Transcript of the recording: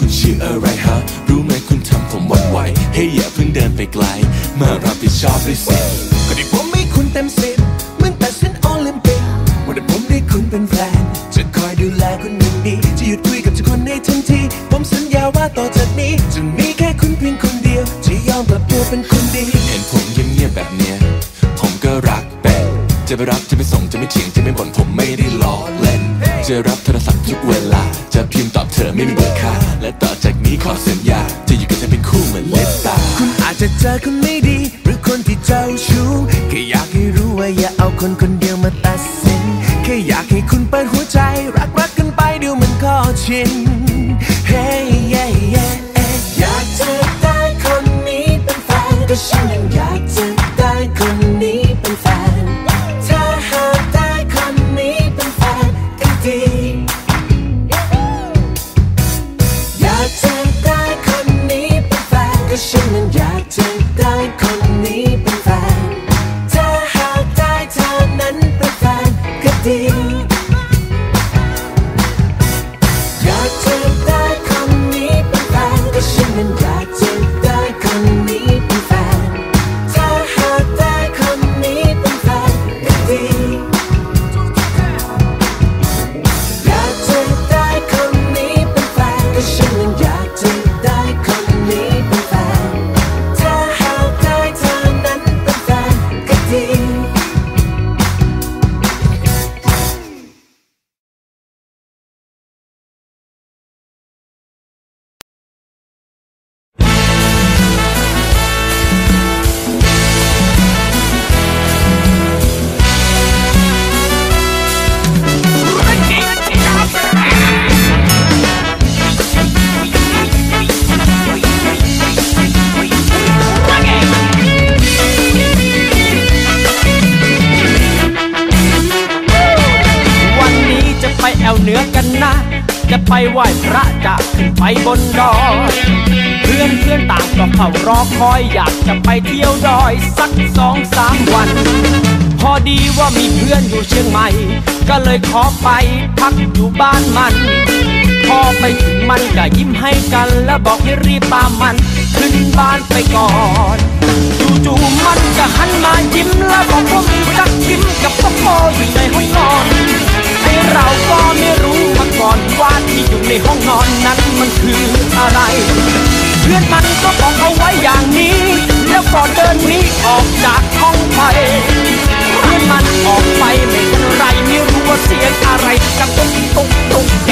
คุณชื่ออะไรฮะ รู้ไหมคุณทำผมหวันไหวเฮ้ยอย่าเพิ่งเดินไปไกล มารับผิดชอบด้วยสิก็ได้ผมให้คุณเต็มสิบเหมือนแต่เส้นโอลิมปิกวันนี้ผมได้คุณเป็นแฟน จะคอยดูแลคุณอย่างดีจะหยุดคุยกับทุกคนในทันที ผมสัญญาว่าต่อจากนี้จะมีแค่คุณเพียงคนเดียว จะยอมกลับตัวเป็นคนดี เห็นผมเงียบๆแบบเนี้ย ผมก็รักเป็นจะไปรับจะไปส่งจะไม่เถียงจะไม่บ่นผมไม่ได้ล้อเล่น จะรับโทรศัพท์ทุกเวลา จะพิมพ์ตอบเธอไม่มีเบอร์ค่า และต่อจากนี้ขอสัญญา จะอยู่กับเธอเป็นคู่เหมือนเล็บตา คุณอาจจะเจอคนไม่ดี หรือคนที่เจ้าชู้แค่อยากให้รู้ว่าอย่าเอาคนคนเดียวมาตัดสินแค่อยากให้คุณเปิดหัวใจ รักรักกันไปเดี๋ยวมันก็ชิน Hey yeah yeah yeah อยากจะได้คนนี้เป็นแฟนก็ฉัน จะไปไหว้พระจะขึ้นไปบนดอยเพื่อนเพื่อนต่างก็เฝ้ารอคอยอยากจะไปเที่ยวดอยสักสองสามวัน พอดีว่ามีเพื่อนอยู่เชียงใหม่ ก็เลยขอไปพักอยู่บ้านมัน พอไปถึงมันก็ยิ้มให้กัน แล้วบอกให้รีบตามมัน ขึ้นบ้านไปก่อน ในห้องนอนนั้นมันคืออะไร เพื่อนมันก็บอกเอาไว้อย่างนี้ แล้วก็เดินหนีออกจากห้องไป เพื่อนมันออกไปไม่เป็นไรไม่รู้ว่าเสียงอะไรกับตุ๊กตุ๊กตุ๊กแก